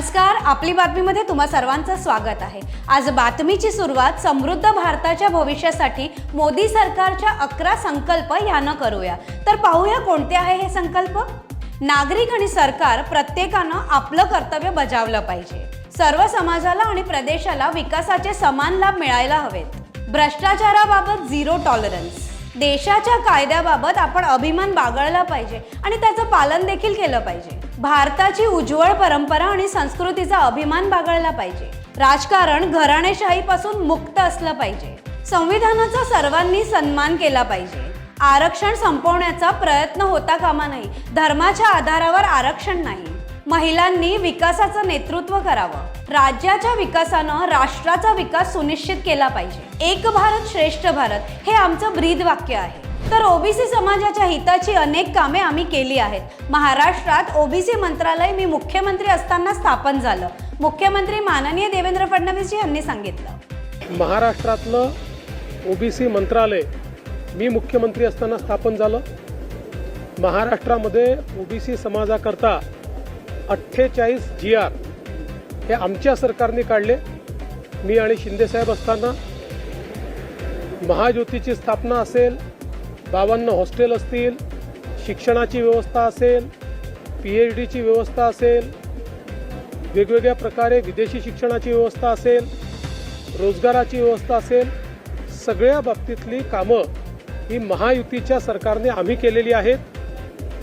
नमस्कार आपली बातमीमध्ये तुम्हा सर्वांचं स्वागत आहे. आज बातमीची सुरुवात समृद्ध भारताच्या भविष्यासाठी मोदी सरकारच्या अकरा संकल्प यानं करूया. तर पाहूया कोणते आहे हे संकल्प? नागरिक आणि सरकार प्रत्येकानं आपलं कर्तव्य बजावलं पाहिजे. सर्व समाजाला आणि प्रदेशाला विकासाचे समान लाभ मिळायला हवेत. भ्रष्टाचाराबाबत झिरो टॉलरन्स. देशाच्या कायद्याबाबत आपण अभिमान बागळला पाहिजे आणि त्याचं पालन देखील केलं पाहिजे. भारताची उज्ज्वल परंपरा आणि संस्कृतीचा अभिमान बागळला पाहिजे. राजकारण घराणेशाहीपासून मुक्त असलं पाहिजे. संविधानाचा सर्वांनी सन्मान केला पाहिजे. आरक्षण संपवण्याचा प्रयत्न होता कामा नाही धर्माच्या आधारावर आरक्षण नाही. महिलांनी विकासाचं नेतृत्व करावं. राज्याच्या विकासानं राष्ट्राचा विकास सुनिश्चित केला पाहिजे. एक भारत श्रेष्ठ भारत हे आमचं ब्रीद वाक्य आहे. तर ओबीसी समाजाच्या हिताची अनेक कामे आम्ही केली आहेत. महाराष्ट्रात ओबीसी मंत्रालय मी मुख्यमंत्री असताना स्थापन झालं. मुख्यमंत्री माननीय देवेंद्र फडणवीस यांनी सांगितलं. महाराष्ट्रातलं ओबीसी मंत्रालय मी मुख्यमंत्री असताना स्थापन झालं. महाराष्ट्रामध्ये ओबीसी समाजाकरता अठ्ठेचाळीस जी आर हे आमच्या सरकारने काढले. मी आणि शिंदेसाहेब असताना महाज्योतीची स्थापना असेल बावन्न हॉस्टेल असतील शिक्षणाची व्यवस्था असेल पी एच डीची व्यवस्था असेल वेगवेगळ्या प्रकारे विदेशी शिक्षणाची व्यवस्था असेल रोजगाराची व्यवस्था असेल सगळ्या बाबतीतली कामं ही महायुतीच्या सरकारने आम्ही केलेली आहेत.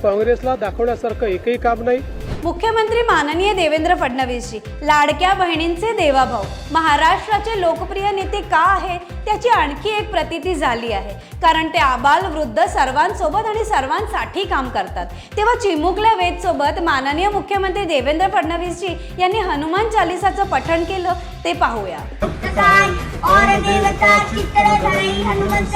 काँग्रेसला दाखवण्यासारखं एकही काम नाही. मुख्यमंत्री माननीय देवेंद्र फडणवीसजी लाडक्या बहिणींचे देवाभाऊ महाराष्ट्राचे लोकप्रिय नेते का आहे त्याची आणखी एक प्रतिती झाली आहे. कारण ते आबाल वृद्ध सर्वांसोबत आणि सर्वांसाठी काम करतात. तेव्हा चिमुकल्या वेदसोबत माननीय मुख्यमंत्री देवेंद्र फडणवीसजी यांनी हनुमान चालिसाचं पठण केलं ते पाहूया. और देवता हनुमंत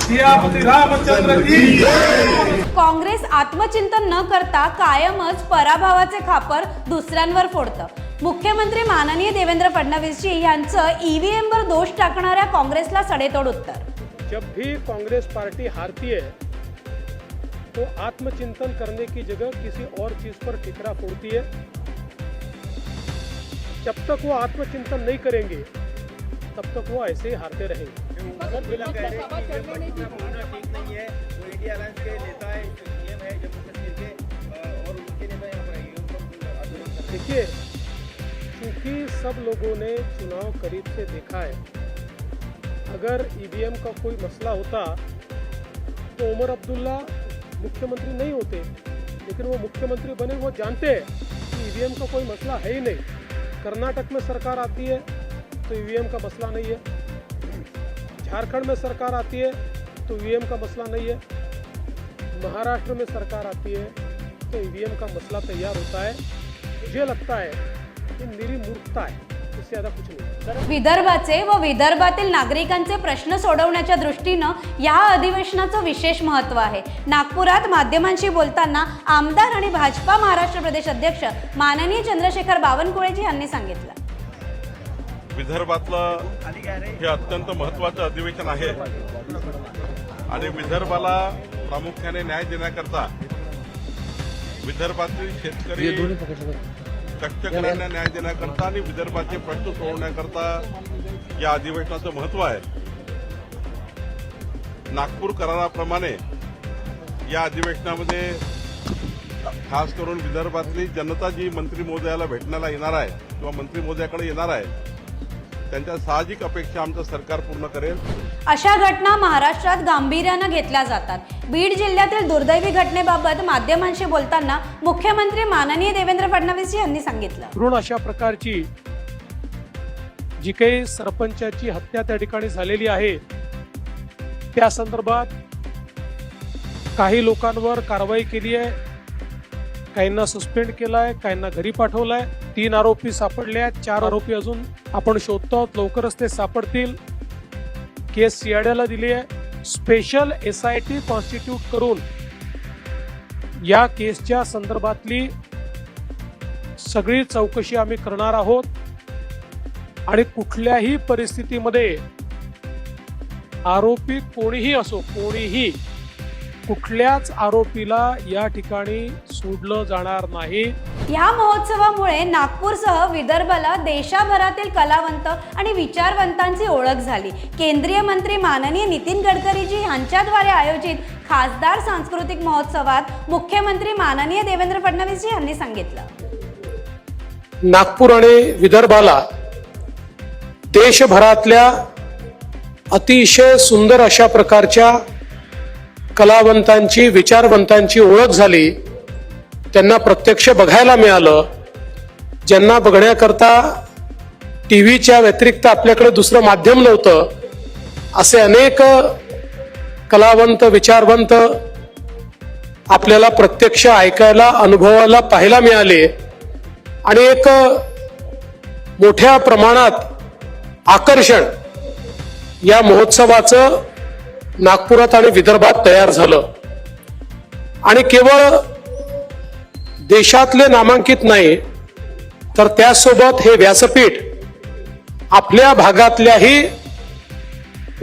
काँग्रेस आत्मचिंतन न करता कायमच पराभवाचे खापर दुसऱ्यांवर फोडतं. मुख्यमंत्री माननीय देवेंद्र फडणवीसजी यांचं ईव्हीएम वर दोष टाकणाऱ्या काँग्रेसला सडेतोड उत्तर. जब भी कांग्रेस पार्टी हारती है तो आत्मचिंतन करने की जगह किसी और चीज पर ठिकरा फोड़ती है। जब तक वो आत्मचिंतन नहीं करेंगे तब तक वो ऐसे ही हारते रहेंगे। देखिए क्योंकि सब लोगों ने चुनाव करीब से देखा है अगर ईवीएम का कोई मसला होता तो उमर अब्दुल्ला मुख्यमंत्री नहीं होते लेकिन वो मुख्यमंत्री बने वो जानते हैं कि ईवीएम का कोई मसला है ही नहीं। कर्नाटक में सरकार आती है तो ईवीएम का मसला नहीं है। झारखंड में सरकार आती है तो ई का मसला नहीं है। महाराष्ट्र में सरकार आती है तो ई का मसला तैयार होता है। मुझे लगता है कि मेरी मूर्खता है विदर्भाचे व विदर्भातील नागरिकांचे प्रश्न सोडवण्याच्या दृष्टीनं या अधिवेशनाचं विशेष महत्त्व आहे. नागपुरात माध्यमांशी बोलताना आमदार आणि भाजपा महाराष्ट्र प्रदेश अध्यक्ष माननीय चंद्रशेखर बावनकुळेजी यांनी सांगितलं. विदर्भातलं हे अत्यंत महत्वाचं अधिवेशन आहे. आणि विदर्भाला प्रामुख्याने न्याय देण्याकरता विदर्भातील शेतकरी कष्टकऱ्यांना न्याय देण्याकरता आणि विदर्भाचे प्रश्न सोडवण्याकरता या अधिवेशनाचं महत्त्व आहे. नागपूर कराराप्रमाणे या अधिवेशनामध्ये खास करून विदर्भातली जनता जी मंत्री महोदयाला भेटण्याला येणार आहे किंवा मंत्री महोदयाकडे येणार आहे त्यांच्या साहजिक अपेक्षा आमचं सरकार पूर्ण करेल. अशा घटना महाराष्ट्रात गांभीर्यानं घेतल्या जातात. बीड जिल्ह्यातील दुर्दैवी घटनेबाबत माध्यमांशी बोलताना मुख्यमंत्री माननीय देवेंद्र फडणवीस यांनी सांगितलं. करुण अशा प्रकारची जी काही सरपंचाची हत्या त्या ठिकाणी झालेली आहे त्या संदर्भात काही लोकांवर कारवाई केली आहे. काहींना सस्पेंड केलं आहे काहींना घरी पाठवलं आहे तीन आरोपी सापडले आहेत. चार आरोपी अजून आपण शोधतो आहोत. लवकरच ते सापडतील. केस सीआयडीला दिली आहे. Special S I T constitute करून या केसच्या संदर्भातली सगळी चौकशी आम्ही करणार आहोत. आणि कुठल्याही परिस्थितीमध्ये आरोपी कोणीही असो कोणीही कुठल्याच आरोपीला या ठिकाणी सोडलं जाणार नाही. या महोत्सवामुळे नागपूरसह विदर्भाला देशाभरातील कलावंत आणि विचारवंतांची ओळख झाली. केंद्रीय मंत्री माननीय नितीन गडकरीजी यांच्याद्वारे आयोजित खासदार सांस्कृतिक महोत्सवात मुख्यमंत्री माननीय देवेंद्र फडणवीसजी यांनी सांगितलं. नागपूर आणि विदर्भाला देशभरातल्या अतिशय सुंदर अशा प्रकारच्या कलावंतांची विचारवंतांची ओळख झाली. त्यांना प्रत्यक्ष बघायला मिळालं. ज्यांना बघण्याकरता टी व्हीच्या व्यतिरिक्त आपल्याकडे दुसरं माध्यम नव्हतं असे अनेक कलावंत विचारवंत आपल्याला प्रत्यक्ष ऐकायला अनुभवायला पाहायला मिळाले. आणि एक मोठ्या प्रमाणात आकर्षण या महोत्सवाचं नागपुरात आणि विदर्भात तयार झालं. आणि केवळ देशातले नामांकित नाही तर त्यासोबत हे व्यासपीठ आपल्या भागातल्याही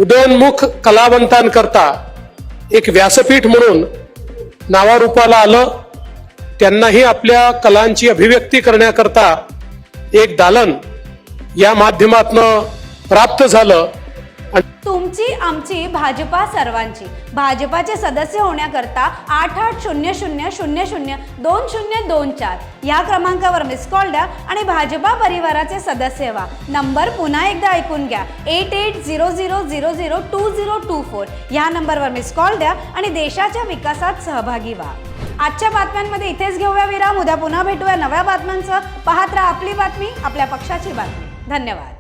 उदयोन्मुख कलावंतांकरता एक व्यासपीठ म्हणून नावारूपाला आलं. त्यांनाही आपल्या कलांची अभिव्यक्ती करण्याकरता एक दालन या माध्यमातनं प्राप्त झालं. तुमची आमची भाजपा सर्वांची. भाजपाचे सदस्य होण्याकरता आठ आठ शून्य शून्य शून्य शून्य दोन शून्य दोन चार. या क्रमांकावर मिस कॉल द्या आणि भाजपा परिवाराचे सदस्य व्हा. नंबर पुन्हा एकदा ऐकून घ्या. Eight eight zero zero zero zero two zero two four. या नंबरवर मिस कॉल द्या आणि देशाच्या विकासात सहभागी व्हा. आजच्या बातम्यांमध्ये इथेच घेऊया विराम. उद्या पुन्हा भेटूया नव्या बातम्यांसह. पाहत राहा आपली बातमी आपल्या पक्षाची बातमी. धन्यवाद.